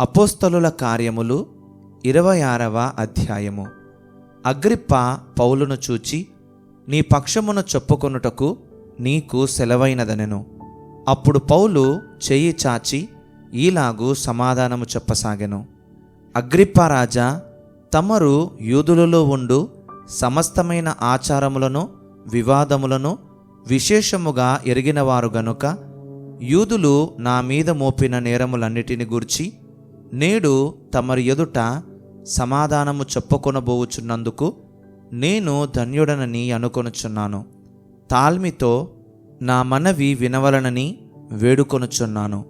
అపోస్తలుల కార్యములు ఇరవై ఆరవ అధ్యాయము. అగ్రిప్ప పౌలును చూచి నీ పక్షమును చెప్పుకొనుటకు నీకు సెలవైనదనెను. అప్పుడు పౌలు చెయ్యి చాచి ఈలాగు సమాధానము చెప్పసాగెను. అగ్రిప్ప రాజా తమరు యూదులలో ఉండు సమస్తమైన ఆచారములను వివాదములను విశేషముగా ఎరిగినవారు గనుక యూదులు నా మీద మోపిన నేరములన్నిటిని గూర్చి నేడు తమరి ఎదుట సమాధానము చెప్పుకొనబోవుచున్నందుకు నేను ధన్యుడనని అనుకొనుచున్నాను. తాల్మితో నా మనవి వినవలనని వేడుకొనుచున్నాను.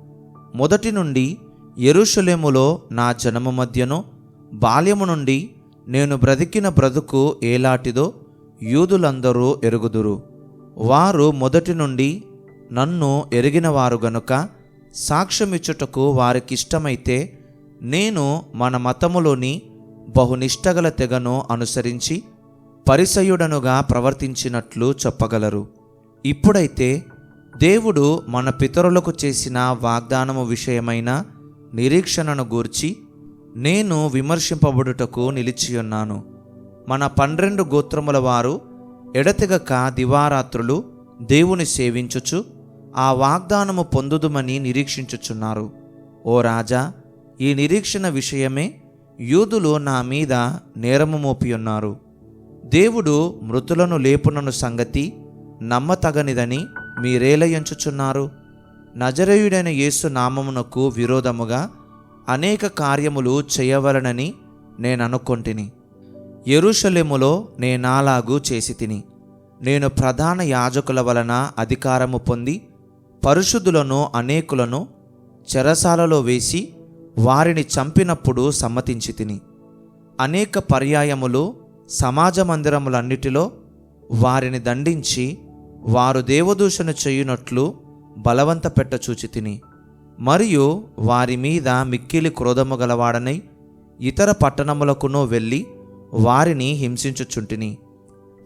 మొదటి నుండి ఎరుషులేములో నా జనము మధ్యను బాల్యము నుండి నేను బ్రతికిన బ్రతుకు ఏలాటిదో యూదులందరూ ఎరుగుదురు. వారు మొదటి నుండి నన్ను ఎరిగినవారు గనుక సాక్ష్యమిచ్చుటకు వారికిష్టమైతే నేను మన మతములోని బహునిష్టగల తెగను అనుసరించి పరిసయుడనుగా ప్రవర్తించినట్లు చెప్పగలరు. ఇప్పుడైతే దేవుడు మన పితరులకు చేసిన వాగ్దానము విషయమైన నిరీక్షణను గూర్చి నేను విమర్శింపబడుటకు నిలిచియున్నాను. మన పన్నెండు గోత్రముల వారు ఎడతెగక దివారాత్రులు దేవుని సేవించుచు ఆ వాగ్దానము పొందుదుమని నిరీక్షించుచున్నారు. ఓ రాజా ఈ నిరీక్షణ విషయమే యూదులు నా మీద నేరము మోపియున్నారు. దేవుడు మృతులను లేపునను సంగతి నమ్మతగనిదని మీరేల ఎంచుచున్నారు నజరేయుడైన యేసు నామమునకు విరోధముగా అనేక కార్యములు చేయవలనని నేను అనుకొంటిని యెరూషలేములో నేనాలాగు చేసి తిని నేను ప్రధాన యాజకుల వలన అధికారము పొంది పరిశుద్ధులను అనేకులను చెరసాలలో వేసి వారిని చంపినప్పుడు సమ్మతించి తిని. అనేక పర్యాయములు సమాజ మందిరములన్నిటిలో వారిని దండించి వారు దేవదూషణ చేయునట్లు బలవంత పెట్ట చూచి తిని. మరియు వారి మీద మిక్కిలి క్రోధము గలవాడనై ఇతర పట్టణములకునో వెళ్ళి వారిని హింసించుచుంటిని.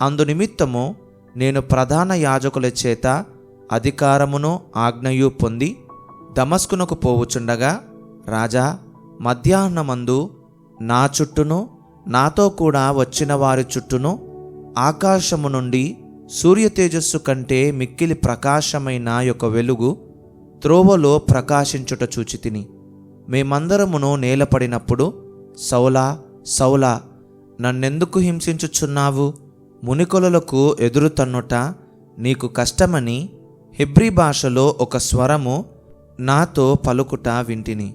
అందునిమిత్తము నేను ప్రధాన యాజకుల చేత అధికారమును ఆజ్ఞయు పొంది దమస్కునకు పోవుచుండగా రాజా మధ్యాహ్నమందు నా చుట్టూను నాతో కూడా వచ్చిన వారి చుట్టూను ఆకాశము నుండి సూర్య తేజస్సు కంటే మిక్కిలి ప్రకాశమైన యొక్క వెలుగు త్రోవలో ప్రకాశించుట చూచి తిని. మేమందరమును నేలపడినప్పుడు సౌలా సౌలా నన్నెందుకు హింసించుచున్నావు? మునికొలలకు ఎదురు తన్నుట నీకు కష్టమని హిబ్రీ భాషలో ఒక స్వరము నాతో పలుకుట వింటిని.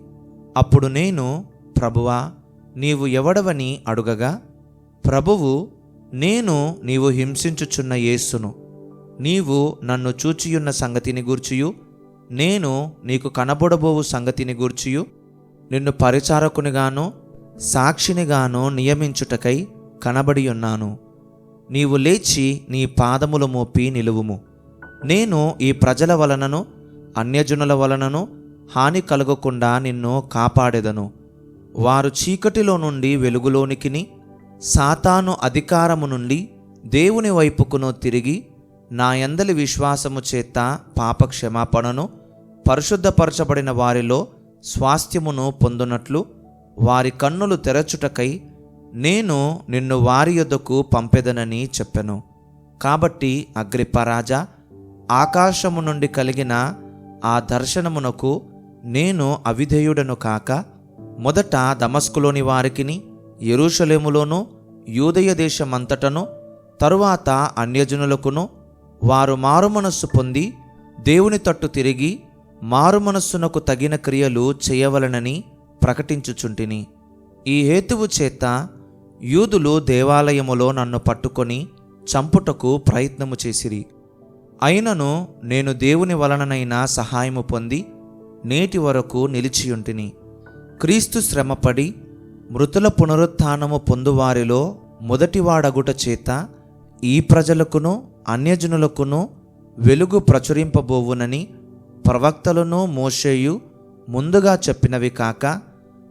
అప్పుడు నేను ప్రభువా నీవు ఎవడవని అడుగగా ప్రభువు నేను నీవు హింసించుచున్న యేసును. నీవు నన్ను చూచియున్న సంగతిని గూర్చియు. నేను నీకు కనబడబోవు సంగతిని గూర్చియు. నిన్ను పరిచారకునిగాను సాక్షినిగాను నియమించుటకై కనబడి ఉన్నాను నీవు లేచి నీ పాదములు మోపి నిలువుము. నేను ఈ ప్రజల వలనను అన్యజనుల వలనను హాని కలగకుండా నిన్ను కాపాడెదను. వారు చీకటిలో నుండి వెలుగులోనికిని సాతాను అధికారము నుండి దేవుని వైపుకును తిరిగి నా యందలి విశ్వాసము చేత పాప క్షమాపణను పరిశుద్ధపరచబడిన వారిలో స్వాస్థ్యమును పొందునట్లు వారి కన్నులు తెరచుటకై నేను నిన్ను వారి యొద్దకు పంపెదనని చెప్పెను. కాబట్టి అగ్రిప్పరాజా ఆకాశము నుండి కలిగిన ఆ దర్శనమునకు నేను అవిధేయుడను కాక మొదట దమస్కులోని వారికిని యెరూషలేములోను యూదయ దేశమంతటను తరువాత అన్యజనులకును వారు మారుమనస్సు పొంది దేవుని తట్టు తిరిగి మారుమనస్సునకు తగిన క్రియలు చేయవలనని ప్రకటించుచుంటిని. ఈ హేతువు చేత యూదులు దేవాలయములో నన్ను పట్టుకొని చంపుటకు ప్రయత్నము చేసిరి. అయినను నేను దేవుని వలననైనా సహాయము పొంది నేటి వరకు నిలిచియుంటిని క్రీస్తు శ్రమపడి మృతుల పునరుత్థానము పొందువారిలో మొదటివాడగుట చేత ఈ ప్రజలకును అన్యజనులకును వెలుగు ప్రచురింపబోవునని ప్రవక్తలను మోషేయు ముందుగా చెప్పినవి కాక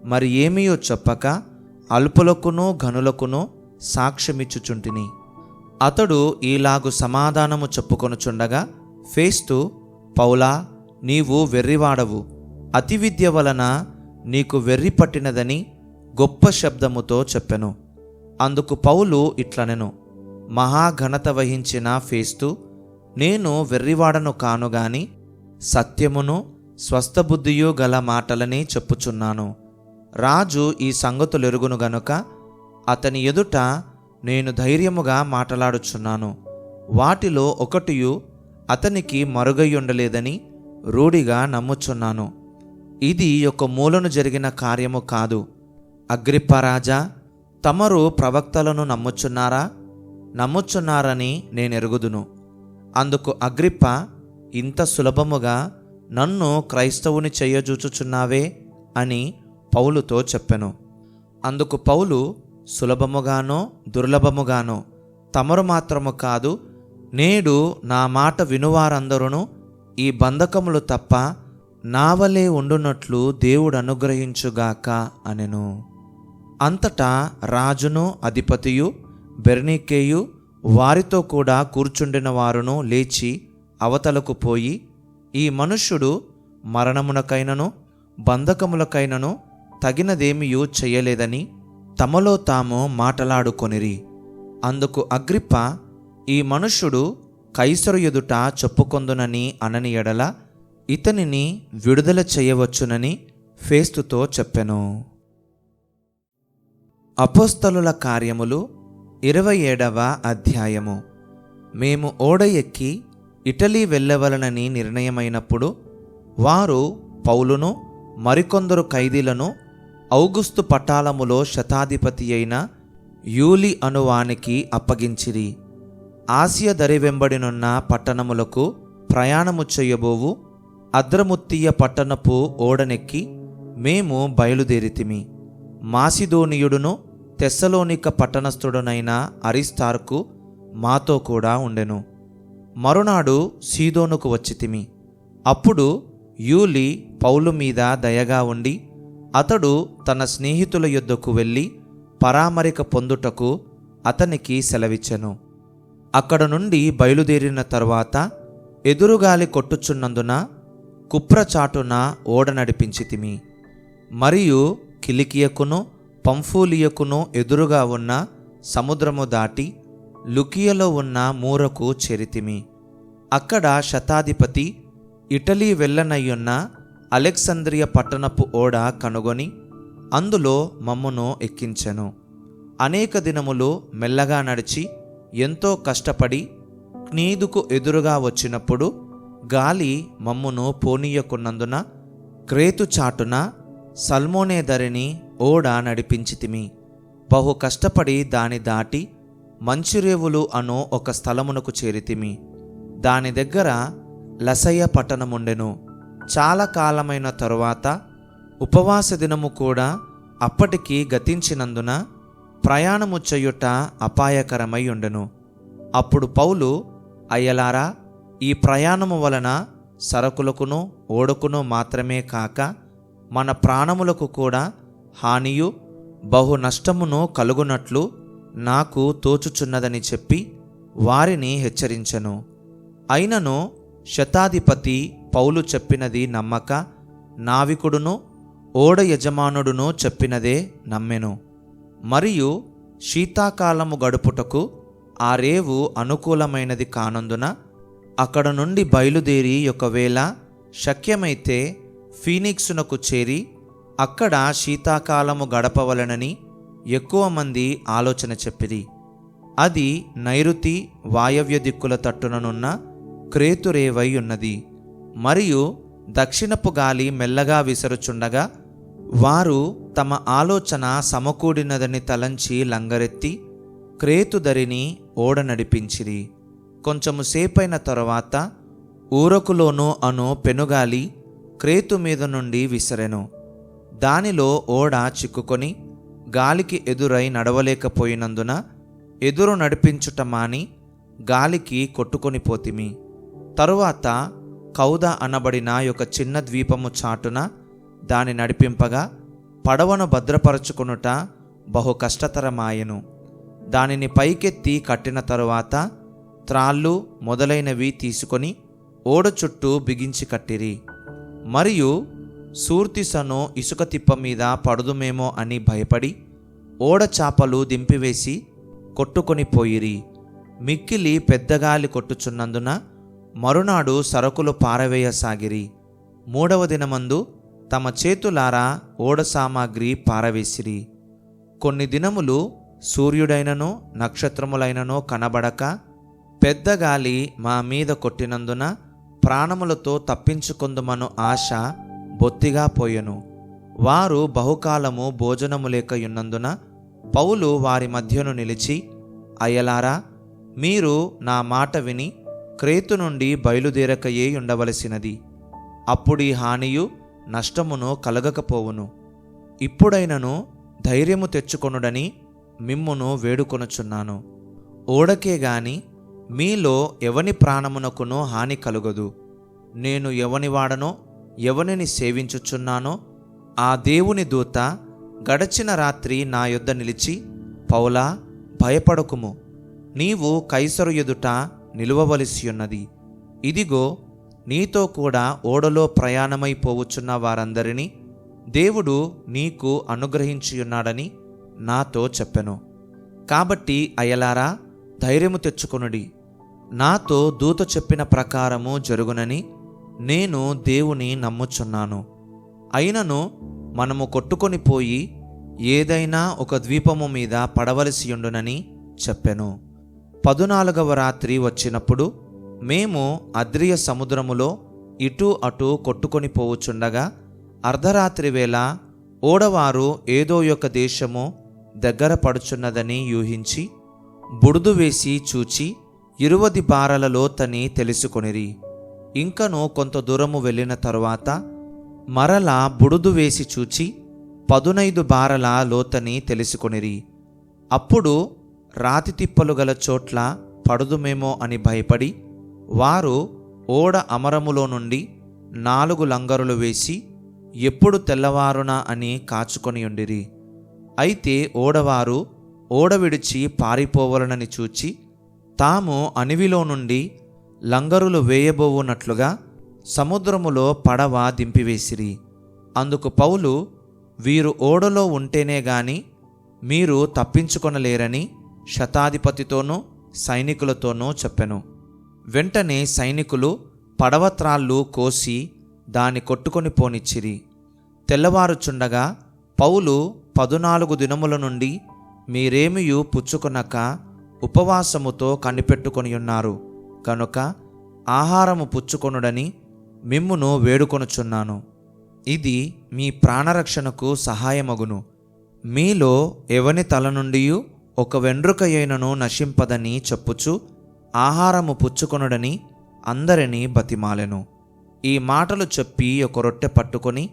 మరి ఏమీయో చెప్పక అల్పులకును ఘనులకును సాక్ష్యమిచ్చుచుంటిని. అతడు ఈలాగు సమాధానము చెప్పుకొనుచుండగా ఫేస్తు పౌలా నీవు వెర్రివాడవు. అతి విద్య వలన నీకు వెర్రి పట్టినదని గొప్ప శబ్దముతో చెప్పెను. అందుకు పౌలు ఇట్లనెను మహాఘనత వహించిన ఫేస్తు నేను వెర్రివాడను కాను గాని సత్యమును స్వస్థబుద్ధియు గల మాటలని చెప్పుచున్నాను. రాజు ఈ సంగతులెరుగును గనుక అతని ఎదుట నేను ధైర్యముగా మాట్లాడుచున్నాను. వాటిలో ఒకటియు అతనికి మరుగయ్యుండలేదని రూఢిగా నమ్ముచున్నాను. ఇది ఒక మూలను జరిగిన కార్యము కాదు. అగ్రిప్పరాజా తమరు ప్రవక్తలను నమ్ముచున్నారా? నమ్ముచున్నారని నేనెరుగుదును. అందుకు అగ్రిప్ప ఇంత సులభముగా నన్ను క్రైస్తవుని చేయజూచుచున్నావే? అని పౌలుతో చెప్పెను. అందుకు పౌలు సులభముగానో దుర్లభముగానో తమరు మాత్రము కాదు నేడు నా మాట వినువారందరూ ఈ బంధకములు తప్ప నావలే ఉండునట్లు దేవుడు అనుగ్రహించుగాక అనెను. అంతటా రాజును అధిపతియు బెర్నీకేయు వారితో కూడా కూర్చుండిన వారును లేచి అవతలకు పోయి ఈ మనుష్యుడు మరణమునకైనను బంధకములకైనను తగినదేమియూ చెయ్యలేదని తమలో తాము మాటలాడుకొనిరి. అందుకు అగ్రిప్ప ఈ మనుష్యుడు కైసరు ఎదుట చెప్పుకొందునని అనని ఎడల ఇతనిని విడుదల చేయవచ్చునని ఫేస్తుతో చెప్పెను. అపోస్తలుల కార్యములు ఇరవై ఏడవ అధ్యాయము. మేము ఓడ ఎక్కి ఇటలీ వెళ్ళవలనని నిర్ణయమైనప్పుడు వారు పౌలును మరికొందరు ఖైదీలను ఔగుస్తు పటాలములో శతాధిపతి అయిన యూలి అనువానికి అప్పగించిరి. ఆసియ దరి వెంబడినున్న పట్టణములకు ప్రయాణము చేయబోవు అద్రముత్తీయ పట్టణపు ఓడనెక్కి మేము బయలుదేరితిమి. మాసిదోనియుడును తెస్సలోనిక పట్టణస్థుడునైన అరిస్తార్కు మాతో కూడా ఉండెను. మరునాడు సీదోనుకు వచ్చితిమి. అప్పుడు యూలి పౌలు మీద దయగా ఉండి అతడు తన స్నేహితుల యొద్దకు వెళ్ళి పరామరిక పొందుటకు అతనికి సెలవిచ్చెను. అక్కడ నుండి బయలుదేరిన తర్వాత ఎదురుగాలి కొట్టుచున్నందున కుప్రచాటున ఓడ నడిపించితిమి. మరియు కిలికియకును పంఫూలియకును ఎదురుగా ఉన్న సముద్రము దాటి లుకియలో ఉన్న మూరకు చేరితిమి. అక్కడ శతాధిపతి ఇటలీ వెళ్ళనయ్యున్న అలెక్సంద్రియ పట్టణపు ఓడ కనుగొని అందులో మమ్మును ఎక్కించెను. అనేక దినములు మెల్లగా నడిచి ఎంతో కష్టపడి క్నీదుకు ఎదురుగా వచ్చినప్పుడు గాలి మమ్మును పోనీయకున్నందున క్రేతు చాటున సల్మోనే ధరిని ఓడ నడిపించితిమి. బహు కష్టపడి దాని దాటి మంచిరేవులు అను ఒక స్థలమునకు చేరితిమి. దాని దగ్గర లసయ్య పట్టణముండెను. చాలా కాలమైన తరువాత ఉపవాస దినము కూడా అప్పటికి గతించినందున ప్రయాణము చేయుట అపాయకరమై ఉండెను. అప్పుడు పౌలు అయ్యలారా ఈ ప్రయాణము వలన సరకులకును ఓడకును మాత్రమే కాక మన ప్రాణములకు కూడా హానియు బహు నష్టమును కలుగునట్లు నాకు తోచుచున్నదని చెప్పి వారిని హెచ్చరించెను. అయినను శతాధిపతి పౌలు చెప్పినది నమ్మక నావికుడును ఓడ యజమానుడును చెప్పినదే నమ్మెను. మరియు శీతాకాలము గడుపుటకు ఆ రేవు అనుకూలమైనది కానందున అక్కడ నుండి బయలుదేరి ఒకవేళ శక్యమైతే ఫీనిక్సునకు చేరి అక్కడ శీతాకాలము గడపవలనని ఎక్కువ మంది ఆలోచన చెప్పిరి. అది నైరుతి వాయవ్య దిక్కుల తట్టుననున్న క్రేతురేవై ఉన్నది. మరియు దక్షిణపు గాలి మెల్లగా విసరుచుండగా వారు తమ ఆలోచన సమకూడినదని తలంచి లంగరెత్తి క్రేతుదరిని ఓడ నడిపించిరి. కొంచెము సేపైన తరువాత ఊరకులోను అను పెనుగాలి క్రేతు మీద నుండి విసరెను. దానిలో ఓడ చిక్కుకొని గాలికి ఎదురై నడవలేకపోయినందున ఎదురు నడిపించుట మాని గాలికి కొట్టుకొని పోతిమి. తరువాత కౌద అనబడిన ఒక చిన్న ద్వీపము చాటున దాని నడిపింపగా పడవను భద్రపరచుకొనుట బహు కష్టతరమాయెను. దానిని పైకెత్తి కట్టిన తరువాత త్రాళ్ళు మొదలైనవి తీసుకొని ఓడ చుట్టూ బిగించి కట్టిరి. మరియు సూర్తిసను ఇసుక తిప్ప మీద పడుదుమేమో అని భయపడి ఓడ చాపలు దింపివేసి కొట్టుకొని పోయిరి. మిక్కిలి పెద్దగాలి కొట్టుచున్నందున మరునాడు సరుకులు పారవేయసాగిరి. మూడవ దినమందు తమ చేతులారా ఓడ సామాగ్రి పారవేసిరి. కొన్ని దినములు సూర్యుడైనను నక్షత్రములైనను కనబడక పెద్ద గాలి మా మీద కొట్టినందున ప్రాణములతో తప్పించుకుందుమను ఆశ బొత్తిగా పోయెను. వారు బహుకాలము భోజనము లేకయున్నందున పౌలు వారి మధ్యను నిలిచి అయ్యలారా మీరు నా మాట విని క్రేతు నుండి బయలుదేరకయే ఉండవలసినది. అప్పుడీ హానియు నష్టమును కలగకపోవును. ఇప్పుడైనను ధైర్యము తెచ్చుకొనుడని మిమ్మును వేడుకొనుచున్నాను. ఓడకే గాని మీలో ఎవని ప్రాణమునకును హాని కలుగదు. నేను ఎవని వాడనో ఎవనిని సేవించుచున్నానో ఆ దేవుని దూత గడచిన రాత్రి నా యొద్ద నిలిచి పౌలా భయపడకుము. నీవు కైసరు ఎదుట నిలువవలసియున్నది. ఇదిగో నీతో కూడా ఓడలో ప్రయాణమైపోవచ్చున్న వారందరినీ దేవుడు నీకు అనుగ్రహించియున్నాడని నాతో చెప్పెను. కాబట్టి అయలారా ధైర్యము తెచ్చుకొనుడి. నాతో దూత చెప్పిన ప్రకారము జరుగునని నేను దేవుని నమ్ముచున్నాను. అయినను మనము కొట్టుకొని పోయి ఏదైనా ఒక ద్వీపము మీద పడవలసియుండునని చెప్పెను. పదునాలుగవ రాత్రి వచ్చినప్పుడు మేము అద్రియ సముద్రములో ఇటు అటు కొట్టుకొని పోవుచుండగా అర్ధరాత్రి వేళ ఓడవారు ఏదో యొక్క దేశము దగ్గర పడుచున్నదని యూహించి బుడుదు వేసి చూచి ఇరువది బారల లోతని తెలుసుకొనిరి. ఇంకను కొంత దూరము వెళ్ళిన తరువాత మరలా బుడుదు వేసి చూచి పదునైదు బారల లోతని తెలుసుకొనిరి. అప్పుడు రాతి తిప్పలు గల చోట్ల పడదుమేమో అని భయపడి వారు ఓడ అమరములో నుండి నాలుగు లంగరులు వేసి ఎప్పుడు తెల్లవారునా అని కాచుకొని ఉండిరి. అయితే ఓడవారు ఓడ విడిచి పారిపోవలనని చూచి తాము అణివిలో నుండి లంగరులు వేయబోవునట్లుగా సముద్రములో పడవ దింపివేసిరి. అందుకు పౌలు వీరు ఓడలో ఉంటేనే గాని మీరు తప్పించుకొనలేరని శతాధిపతితోనూ సైనికులతోనూ చెప్పెను. వెంటనే సైనికులు పడవత్రాళ్ళు కోసి దాన్ని కొట్టుకొని పోనిచ్చిరి. తెల్లవారుచుండగా పౌలు పదునాలుగు దినముల నుండి మీరేమియు పుచ్చుకొనక ఉపవాసముతో కనిపెట్టుకొని ఉన్నారు. కనుక ఆహారము పుచ్చుకొనుడని మిమ్మును వేడుకొనుచున్నాను. ఇది మీ ప్రాణరక్షణకు సహాయమగును. మీలో ఎవని తల నుండి ఒక వెండ్రుక అయినను నశింపదని చెప్పుచు ఆహారము పుచ్చుకొనుడని అందరినీ బతిమాలెను. ఈ మాటలు చెప్పి ఒక రొట్టె పట్టుకొని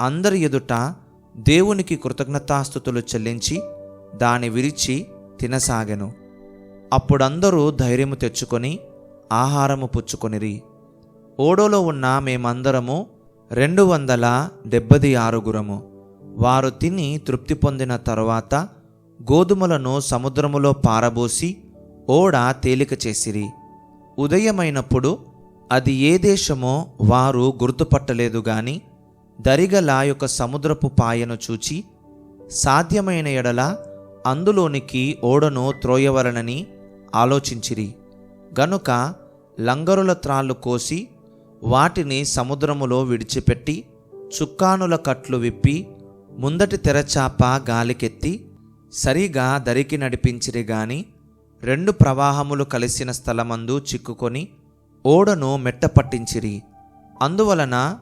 అందరి ఎదుట దేవునికి కృతజ్ఞతాస్థుతులు చెల్లించి దాని విరిచి తినసాగెను. అప్పుడందరూ ధైర్యము తెచ్చుకొని ఆహారము పుచ్చుకొనిరి. ఓడోలో ఉన్న మేమందరము రెండు వందల డెబ్బది ఆరుగురము. వారు తిని తృప్తి పొందిన తరువాత గోధుమలను సముద్రములో పారబోసి ఓడ తేలిక చేసిరి. ఉదయమైనప్పుడు అది ఏ దేశమో వారు గుర్తుపట్టలేదు గాని దరిగల యొక్క సముద్రపు పాయను చూచి సాధ్యమైన ఎడల అందులోనికి ఓడను త్రోయవలనని ఆలోచించిరి. గనుక లంగరుల త్రాళ్ళు కోసి వాటిని సముద్రములో విడిచిపెట్టి చుక్కానుల కట్లు విప్పి ముందటి తెరచాప గాలికెత్తి సరిగా దరికి నడిపించిరి గాని రెండు ప్రవాహములు కలిసిన స్థలమందు చిక్కుకొని ఓడను మెట్టపట్టించిరి అందువలన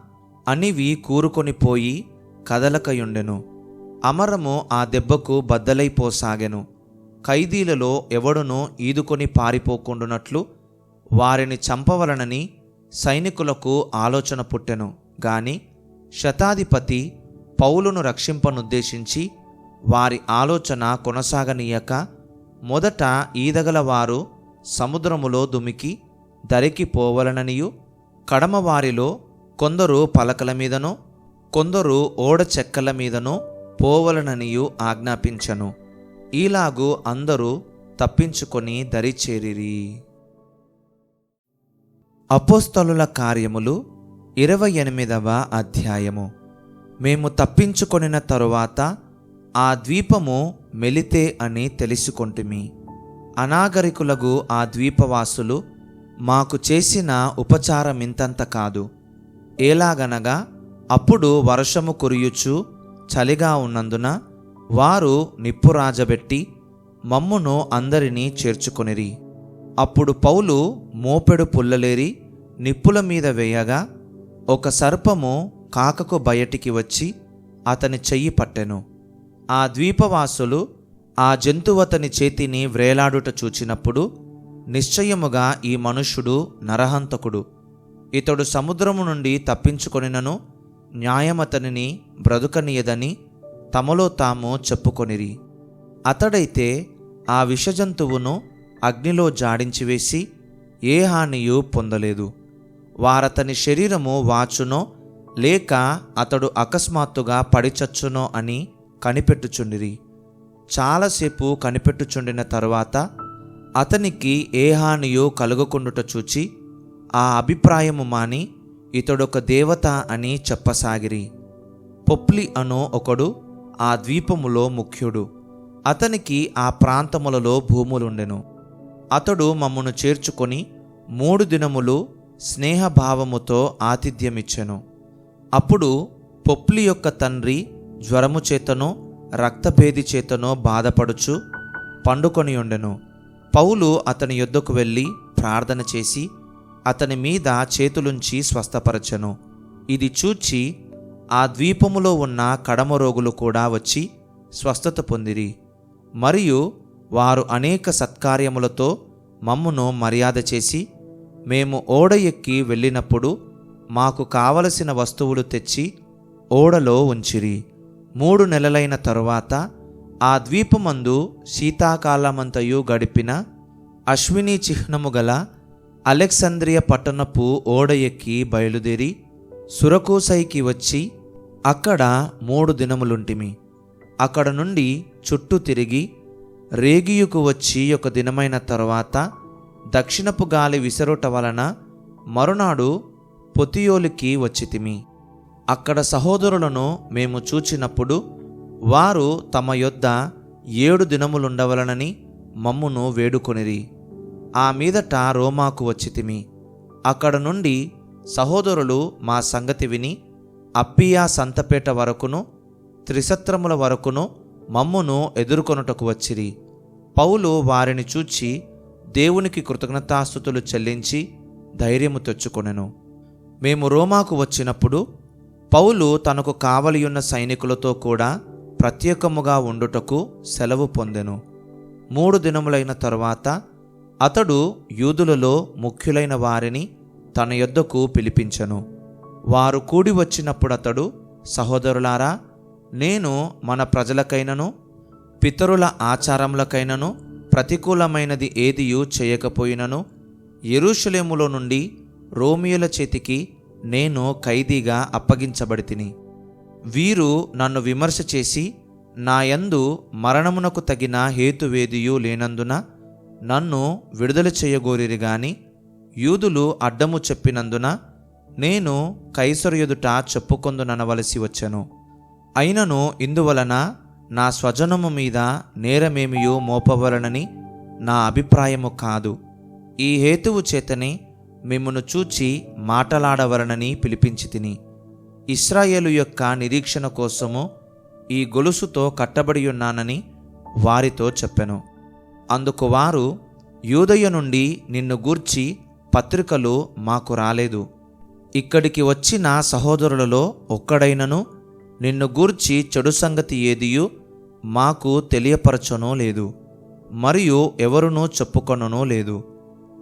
అనివి కూరుకొని పోయి కదలకయుండెను. అమరము ఆ దెబ్బకు బద్దలైపోసాగెను ఖైదీలలో ఎవడునో ఈదుకొని పారిపోకుండునట్లు వారిని చంపవలనని సైనికులకు ఆలోచన పుట్టెను. గాని శతాధిపతి పౌలును రక్షింపనుద్దేశించి వారి ఆలోచన కొనసాగనీయక మొదట ఈదగలవారు సముద్రములో దుమికి దరికి పోవలననియు కడమవారిలో కొందరు పలకల మీదనో కొందరు ఓడ చెక్కల మీదనో పోవలననియు ఆజ్ఞాపించను. ఈలాగు అందరూ తప్పించుకొని దరిచేరిరి అపోస్తలుల కార్యములు ఇరవై ఎనిమిదవ అధ్యాయము. మేము తప్పించుకొనిన తరువాత ఆ ద్వీపము మెలితే అని తెలుసుకొంటిమి. అనాగరికులకు ఆ ద్వీపవాసులు మాకు చేసిన ఉపచారమింతంత కాదు. ఎలాగనగా అప్పుడు వర్షము కురియుచు చలిగా ఉన్నందున వారు నిప్పు రాజబెట్టి మమ్మును అందరినీ చేర్చుకొనిరి. అప్పుడు పౌలు మోపెడు పుల్లలేరి నిప్పుల మీద వేయగా ఒక సర్పము కాకకు బయటికి వచ్చి అతని చెయ్యి పట్టెను. ఆ ద్వీపవాసులు ఆ జంతువతని చేతిని వ్రేలాడుట చూచినప్పుడు నిశ్చయముగా ఈ మనుష్యుడు నరహంతకుడు. ఇతడు సముద్రము నుండి తప్పించుకొనినను న్యాయమతనిని బ్రతుకనీయదని తమలో తాము చెప్పుకొనిరి. అతడైతే ఆ విషజంతువును అగ్నిలో జాడించివేసి ఏ హానియు పొందలేదు. వారతని శరీరము వాచునో లేక అతడు అకస్మాత్తుగా పడిచచ్చునో అని కనిపెట్టుచుండిరి. చాలాసేపు కనిపెట్టుచుండిన తరువాత అతనికి ఏ హానియో కలుగకుండుట చూచి ఆ అభిప్రాయము మాని ఇతడొక దేవత అని చెప్పసాగిరి. పొప్లి అను ఒకడు ఆ ద్వీపములో ముఖ్యుడు. అతనికి ఆ ప్రాంతములలో భూములుండెను. అతడు మమ్మను చేర్చుకొని మూడు దినములు స్నేహభావముతో ఆతిథ్యమిచ్చెను. అప్పుడు పొప్లి యొక్క తండ్రి జ్వరము చేతనో రక్తభేది చేతనో బాధపడుచు పండుకొని ఉండెను. పౌలు అతని యొద్దకు వెళ్ళి ప్రార్థన చేసి అతని మీద చేతులుంచి స్వస్థపరచెను. ఇది చూచి ఆ ద్వీపములో ఉన్న కడమ రోగులు కూడా వచ్చి స్వస్థత పొందిరి. మరియు వారు అనేక సత్కార్యములతో మమ్మును మర్యాద చేసి మేము ఓడ ఎక్కి వెళ్ళినప్పుడు మాకు కావలసిన వస్తువులు తెచ్చి ఓడలో ఉంచిరి. మూడు నెలలైన తరువాత ఆ ద్వీపమందు శీతాకాలమంతయు గడిపిన అశ్విని చిహ్నము గల అలెక్సాంద్రియ పట్టణపు ఓడ ఎక్కి బయలుదేరి సురకూసైకి వచ్చి అక్కడ మూడు దినములుంటిమి. అక్కడ నుండి చుట్టూ తిరిగి రేగియుకు వచ్చి ఒక దినమైన తరువాత దక్షిణపు గాలి విసరుట వలన మరునాడు పొతియోలికి వచ్చితిమి. అక్కడ సహోదరులను మేము చూచినప్పుడు వారు తమ యొద్ద ఏడు దినములుండవలనని మమ్మును వేడుకొనిరి. ఆ మీదట రోమాకు వచ్చితిమి అక్కడ నుండి సహోదరులు మా సంగతి విని అప్పియా సంతపేట వరకును త్రిసత్రముల వరకును మమ్మును ఎదుర్కొనుటకు వచ్చిరి. పౌలు వారిని చూచి దేవునికి కృతజ్ఞతాస్థుతులు చెల్లించి ధైర్యము తెచ్చుకొనెను. మేము రోమాకు వచ్చినప్పుడు పౌలు తనకు కావలియున్న సైనికులతో కూడా ప్రత్యేకముగా ఉండుటకు సెలవు పొందెను. మూడు దినములైన తరువాత అతడు యూదులలో ముఖ్యులైన వారిని తన యొద్దకు పిలిపించను. వారు కూడి వచ్చినప్పుడు అతడు సహోదరులారా నేను మన ప్రజలకైనను పితరుల ఆచారములకైనను ప్రతికూలమైనది ఏదియూ చేయకపోయినను ఎరుషులేములో నుండి రోమియోల చేతికి నేను ఖైదీగా అప్పగించబడి తిని వీరు నన్ను విమర్శ చేసి నా యందు మరణమునకు తగిన హేతువేదియు లేనందున నన్ను విడుదల చేయగోరిరి గాని యూదులు అడ్డము చెప్పినందున నేను కైసరు ఎదుట చెప్పుకొందుననవలసి వచ్చెను. అయినను ఇందువలన నా స్వజనము మీద నేరమేమియో మోపవలనని నా అభిప్రాయము కాదు. ఈ హేతువు చేతనే మిమ్మను చూచి మాటలాడవలనని పిలిపించి తిని. ఇస్రాయేలు యొక్క నిరీక్షణ కోసము ఈ గొలుసుతో కట్టబడి ఉన్నానని వారితో చెప్పెను. అందుకు వారు యూదయ నుండి నిన్ను గూర్చి పత్రికలు మాకు రాలేదు. ఇక్కడికి వచ్చిన సహోదరులలో ఒక్కడైనను నిన్ను గూర్చి చెడు సంగతి ఏదియు మాకు తెలియపరచనో లేదు. మరియు ఎవరునూ చెప్పుకొననో లేదు.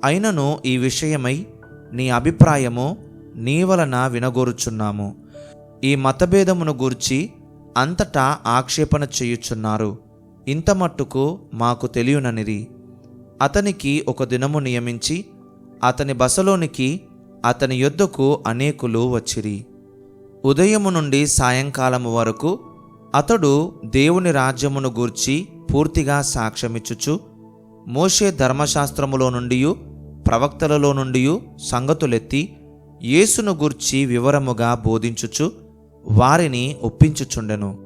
అయినను ఈ విషయమై నీ అభిప్రాయము నీ వలన వినగోరుచున్నాము. ఈ మతభేదమును గూర్చి అంతటా ఆక్షేపణ చేయుచున్నారు. ఇంత మట్టుకు మాకు తెలియననిది. అతనికి ఒక దినము నియమించి అతని బసలోనికి అతని యొద్దకు అనేకులు వచ్చిరి. ఉదయము నుండి సాయంకాలము వరకు అతడు దేవుని రాజ్యమును గూర్చి పూర్తిగా సాక్ష్యమిచ్చుచు మోషే ధర్మశాస్త్రములో నుండియూ ప్రవక్తలలో నుండి సంగతులెత్తి యేసును గూర్చి వివరముగా బోధించుచు వారిని ఒప్పించుచుండెను.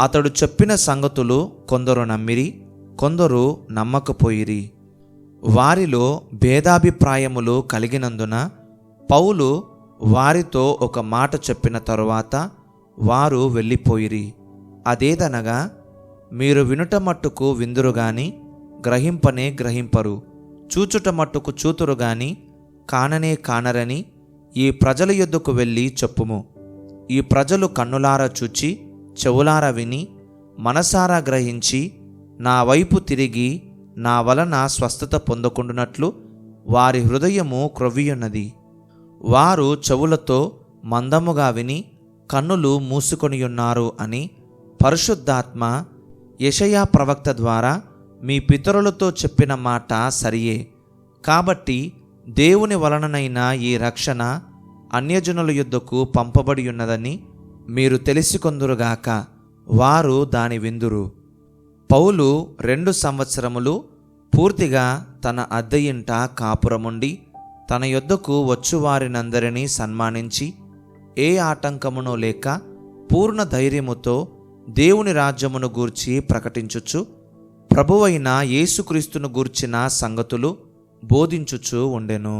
అతడు చెప్పిన సంగతులు కొందరు నమ్మిరి కొందరు నమ్మకపోయిరి. వారిలో భేదాభిప్రాయములు కలిగినందున పౌలు వారితో ఒక మాట చెప్పిన తరువాత వారు వెళ్ళిపోయిరి. అదేదనగా మీరు వినుట మట్టుకు విందురుగాని గ్రహింపనే గ్రహింపరు. చూచుట మట్టుకు చూతురు గాని కాననే కానరని ఈ ప్రజల యొద్దకు వెళ్ళి చెప్పుము. ఈ ప్రజలు కన్నులారా చూచి చెవులారా విని మనసారా గ్రహించి నా వైపు తిరిగి నా వలన స్వస్థత పొందకుండునట్లు వారి హృదయము క్రొవ్వియున్నది. వారు చెవులతో మందముగా విని కన్నులు మూసుకొనియున్నారు అని పరిశుద్ధాత్మ యషయా ప్రవక్త ద్వారా మీ పితరులతో చెప్పిన మాట సరియే. కాబట్టి దేవుని వలననైన ఈ రక్షణ అన్యజనుల యుద్ధకు పంపబడి ఉన్నదని మీరు తెలిసికొందురుగాక వారు దాని విందురు. పౌలు రెండు సంవత్సరములు పూర్తిగా తన అద్దె ఇంట కాపురముండి తన యొద్దకు వచ్చువారినందరినీ సన్మానించి ఏ ఆటంకమునో లేక పూర్ణ ధైర్యముతో దేవుని రాజ్యమును గూర్చి ప్రకటించుచు ప్రభువైన యేసుక్రీస్తును గూర్చిన సంగతులు బోధించుచు ఉండెను.